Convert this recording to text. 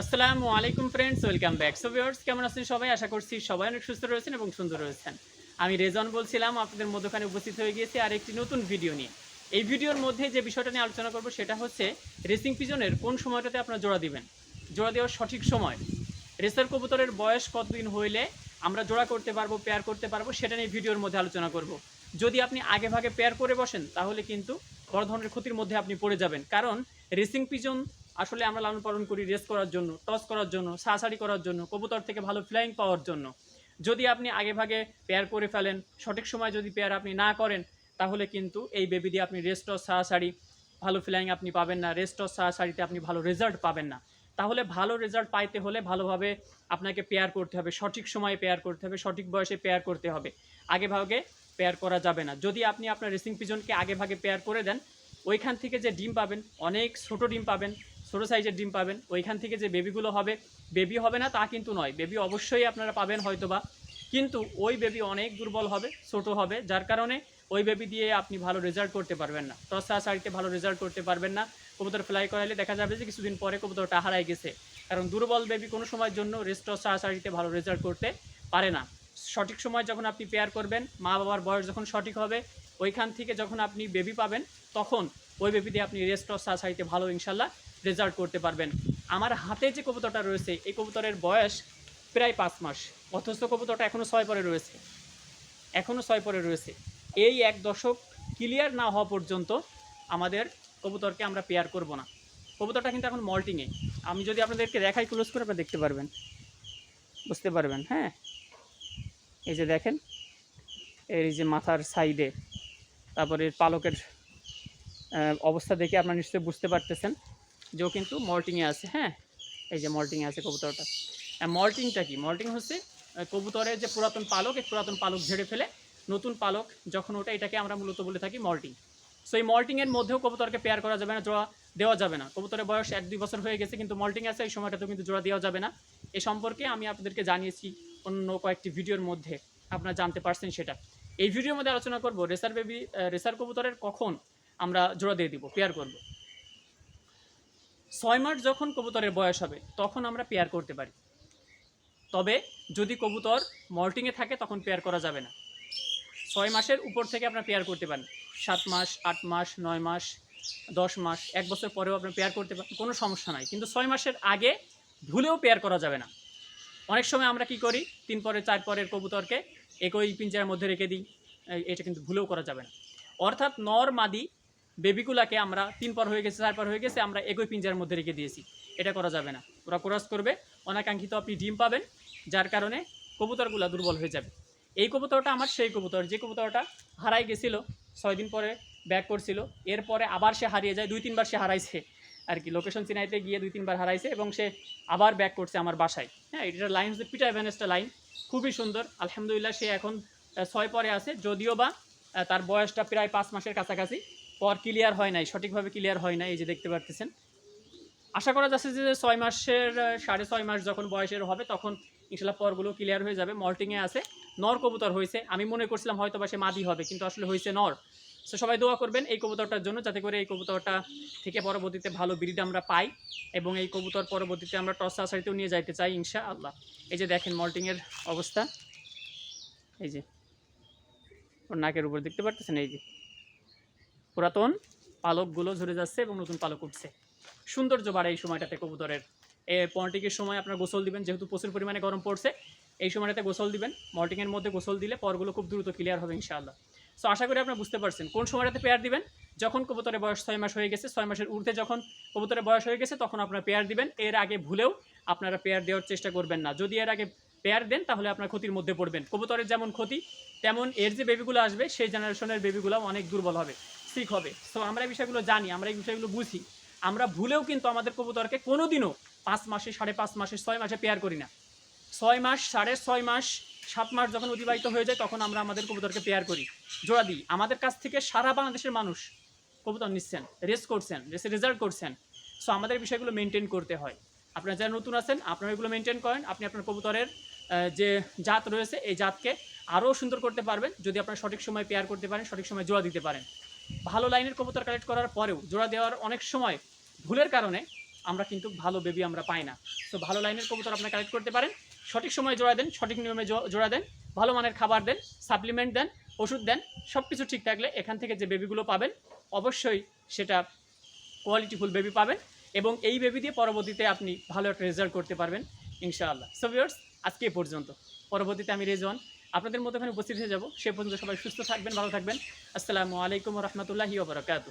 আসসালামু আলাইকুম friends welcome back so viewers কেমন আছেন সবাই? আশা করছি সবাই অনেক সুস্থ রয়েছেন এবং সুন্দর রয়েছেন। আমি রেজন বলছিলাম, আপনাদের মধ্যখানে উপস্থিত হয়ে গিয়েছি আর একটি নতুন ভিডিও নিয়ে। এই ভিডিওর মধ্যে যে বিষয়টা নিয়ে আলোচনা করব, সেটা হচ্ছে রেসিং পিজনের কোন সময়টাতে আপনারা জোড়া দিবেন? জোড়া দেওয়ার সঠিক সময়। রেসার কবুতরের বয়স কতদিন হইলে আমরা জোড়া করতে পারব পেয়ার করতে পারব, সেটা নিয়ে ভিডিওর মধ্যে আলোচনা করব। যদি আপনি আগে ভাগে পেয়ার করে বসেন, তাহলে কিন্তু বড় ধরনের ক্ষতির মধ্যে আপনি পড়ে যাবেন। কারণ রেসিং পিজন আসলে আমরা লালন পালন করি রেস করার জন্য টস করার জন্য সাসাড়ি করার জন্য, কবুতর থেকে ভালো ফ্লাইং পাওয়ার জন্য। যদি আপনি আগে ভাগে পেয়ার করে ফেলেন, সঠিক সময় যদি পেয়ার আপনি না করেন, তাহলে কিন্তু এই বেবি দিয়ে আপনি রেস্ট টস সাহাশাড়ি ভালো ফ্লাইং আপনি পাবেন না রেস্ট টস সাহাশাড়িতে আপনি ভালো রেজাল্ট পাবেন না। তাহলে ভালো রেজাল্ট পাইতে হলে ভালোভাবে আপনাকে পেয়ার করতে হবে, সঠিক সময়ে পেয়ার করতে হবে, সঠিক বয়সে পেয়ার করতে হবে। আগে ভাগে পেয়ার করা যাবে না। যদি আপনি আপনার রেসিং পিজনকে আগে ভাগে পেয়ার করে দেন, ওইখান থেকে যে ডিম পাবেন, অনেক ছোট ডিম পাবেন ছোটো সাইজের ডিম পাবেন। ওইখান থেকে যে বেবিগুলো হবে, বেবি হবে না তা কিন্তু নয়। বেবি অবশ্যই আপনারা পাবেন হয়তোবা। কিন্তু ওই বেবি অনেক দুর্বল হবে, ছোট হবে, যার কারণে ওই বেবি দিয়ে আপনি ভালো রেজাল্ট করতে পারবেন না। টসা শাড়িতে ভালো রেজাল্ট করতে পারবেন না। কবুতর ফ্লাই করাইলে দেখা যাবে যে কিছুদিন পরে কবুতরটা হারাই গেছে। কারণ দুর্বল বেবি কোনো সময়ের জন্য রেস্ট টসা শাড়িতে ভালো রেজাল্ট করতে পারে না। সঠিক সময় যখন আপনি পেয়ার করবেন, মা বাবার বয়স যখন সঠিক হবে, ওইখান থেকে যখন আপনি বেবি পাবেন, তখন ওই বেবি দিয়ে আপনি রেস্ট টসা শাড়িতে ভালো ইনশাল্লাহ রেজাল্ট করতে পারবেন। আমার হাতে যে কবুতরটা রয়েছে, এই কবুতরের বয়স প্রায় পাঁচ মাস। অথচ কবুতরটা এখনও ছয় পরে রয়েছে। এখনও ছয় পরে রয়েছে। এই এক দশক ক্লিয়ার না হওয়া পর্যন্ত আমাদের কবুতরকে আমরা পেয়ার করব না। কবুতরটা কিন্তু এখন মল্টিংয়ে আমি যদি আপনাদেরকে দেখাই ক্লোজ করে আপনারা দেখতে পারবেন। বুঝতে পারবেন হ্যাঁ? এই যে দেখেন, এই যে মাথার সাইডে তারপরে পালকের অবস্থা দেখে আপনারা নিশ্চয়ই বুঝতে পারতেছেন। যে ও কিন্তু মল্টিংয়ে আছে হ্যাঁ? এই যে মল্টিংয়ে আছে কবুতরটা। মল্টিংটা কি? মল্টিং হচ্ছে কবুতরের যে পুরাতন পালক, এই পুরাতন পালক ঝেড়ে ফেলে নতুন পালক, যখন ওটা এটাকে আমরা মূলত বলে থাকি মল্টিং। সো এই মল্টিংয়ের মধ্যেও কবুতরকে পেয়ার করা যাবে না, জোড়া দেওয়া যাবে না। কবুতরের বয়স এক দুই বছর হয়ে গেছে, কিন্তু মল্টিং আছে, এই সময়টাতেও কিন্তু জোড়া দেওয়া যাবে না। এ সম্পর্কে আমি আপনাদেরকে জানিয়েছি অন্য কয়েকটি ভিডিওর মধ্যে, আপনারা জানতে পারছেন সেটা। এই ভিডিওর মধ্যে আলোচনা করব, রেসার বেবি রেসার কবুতরের কখন আমরা জোড়া দিয়ে দিব পেয়ার করব। ছয় মাস যখন কবুতরের বয়স হবে, তখন আমরা পেয়ার করতে পারি। তবে যদি কবুতর মল্টিংয়ে থাকে, তখন পেয়ার করা যাবে না। ছয় মাসের উপর থেকে আপনার পেয়ার করতে পারেন। সাত মাস, আট মাস, নয় মাস, দশ মাস, এক বছর পরেও আপনি পেয়ার করতে পারেন, কোনো সমস্যা নাই। কিন্তু ছয় মাসের আগে ভুলেও পেয়ার করা যাবে না। অনেক সময় আমরা কি করি, তিন পরে চার পরের কবুতরকে একই পিঞ্জার মধ্যে রেখে দিই এটা কিন্তু ভুলেও করা যাবে না। অর্থাৎ নর মাদি বেবিগুলাকে আমরা তিন পর হয়ে গেছে, চার পর হয়ে গেছে, আমরা একই পিঞ্জার মধ্যে রেখে দিয়েছি। এটা করা যাবে না। ওরা ক্রস করবে, অনাকাঙ্ক্ষিত আপনি ডিম পাবেন, যার কারণে কবুতরগুলো দুর্বল হয়ে যাবে। এই কবুতরটা আমার সেই কবুতর, যে কবুতরটা হারাই গেছিল, ছয় দিন পরে ব্যাক করছিল, এরপরে আবার সে হারিয়ে যায়, দুই, তিনবার সে হারাইছে আর কি। লোকেশন চিনাইতে গিয়ে দুই, তিনবার হারাইছে এবং সে আবার ব্যাক করছে আমার বাসায়। হ্যাঁ এটার লাইন হচ্ছে পিটা এভেনেসটা লাইন খুবই সুন্দর, আলহামদুলিল্লাহ সে এখন ছয় পরে আছে, যদিও বা তার বয়সটা প্রায় পাঁচ মাসের কাছাকাছি। পর ক্লিয়ার হয় নাই, সঠিকভাবে ক্লিয়ার হয় নাই, এই যে দেখতে পারতেছেন। আশা করা যাচ্ছে যে ছয় মাসের সাড়ে ছয় মাস যখন বয়সের হবে, তখন ইনশাল্লাহ পরগুলো ক্লিয়ার হয়ে যাবে। মল্টিংয়ে আছে, নর কবুতর হয়েছে। আমি মনে করছিলাম হয়তো বা সে মাদি হবে, কিন্তু আসলে হয়েছে নর। সো সবাই দোয়া করবেন এই কবুতরটার জন্য, যাতে করে এই কবুতরটা থেকে পরবর্তীতে ভালো ব্রিড আমরা পাই এবং এই কবুতর পরবর্তীতে আমরা টস আসারিতেও নিয়ে যাইতে চাই ইনশা আল্লাহ এই যে দেখেন মল্টিংয়ের অবস্থা। এই যে ওর নাকের উপর দেখতে পারতেছেন? এই যে পুরাতন পালকগুলো ঝরে যাচ্ছে এবং নতুন পালক উঠছে। সৌন্দর্য বাড়ে এই সময়টাতে কবুতরের। পন্টিকের সময় আপনার গোসল দিবেন, যেহেতু প্রচুর পরিমাণে গরম পড়ছে, এই সময়টাতে গোসল দিবেন। মর্টিংয়ের মধ্যে গোসল দিলে পরগুলো খুব দ্রুত ক্লিয়ার হবে, ইনশাআল্লাহ। সো আশা করি আপনারা বুঝতে পারছেন। কোন সময়টাতে পেয়ার দিবেন? যখন কবুতরের বয়স ছয় মাস হয়ে গেছে, ছয় মাসের ঊর্ধ্বে যখন কবুতরের বয়স হয়ে গেছে, তখন আপনারা পেয়ার দিবেন। এর আগে ভুলেও আপনারা পেয়ার দেওয়ার চেষ্টা করবেন না। যদি এর আগে পেয়ার দেন, তাহলে আপনার ক্ষতির মধ্যে পড়বেন। কবুতরের যেমন ক্ষতি, তেমন এর যে বেবিগুলো আসবে, সেই জেনারেশনের বেবিগুলো অনেক দুর্বল হবে সিক হবে। সো আমরা এই বিষয়গুলো জানি, আমরা এই বিষয়গুলো বুঝি। আমরা ভুলেও কিন্তু আমাদের কবুতরকে কোনোদিনও পাঁচ মাসে, সাড়ে পাঁচ মাসে, ছয় মাসে পেয়ার করি না। ছয় মাস, সাড়ে ছয় মাস, সাত মাস যখন অতিবাহিত হয়ে যায়, তখন আমরা আমাদের কবুতরকে পেয়ার করি। জোড়া দিই, আমাদের কাছ থেকে সারা বাংলাদেশের মানুষ কবুতর নিচ্ছেন রেস করছেন রেসে রেজাল্ট করছেন। সো আমাদের বিষয়গুলো মেনটেন করতে হয়। আপনারা যারা নতুন আছেন, আপনারা এগুলো মেনটেন করেন। আপনি আপনার কবুতরের যে জাত রয়েছে, এই জাতকে আরও সুন্দর করতে পারবেন। যদি আপনারা সঠিক সময় পেয়ার করতে পারেন, সঠিক সময় জোড়া দিতে পারেন। ভালো লাইনের কবুতর কালেক্ট করার পরেও জোড়া দেওয়ার অনেক সময় ভুলের কারণে আমরা কিন্তু ভালো বেবি আমরা পাই না। তো ভালো লাইনের কবুতর আপনারা কালেক্ট করতে পারেন। সঠিক সময়ে জোড়া দেন, সঠিক নিয়মে জোড়া দেন, ভালো মানের খাবার দেন সাপ্লিমেন্ট দেন, ওষুধ দেন সব কিছু ঠিক থাকলে এখান থেকে যে বেবিগুলো পাবেন, অবশ্যই সেটা কোয়ালিটিফুল বেবি পাবেন। এবং এই বেবি দিয়ে পরবর্তীতে আপনি ভালো একটা রেজাল্ট করতে পারবেন, ইনশাআল্লাহ। সো ভিউয়ার্স আজকে এ পর্যন্ত। পরবর্তীতে আমি রেজওয়ান, আপনাদের মতো এখানে উপস্থিত হয়ে যাব। সে পর্যন্ত সবাই সুস্থ থাকবেন, ভালো থাকবেন। আসসালামু আলাইকুম রহমতুল্লাহি ওবরাকাতু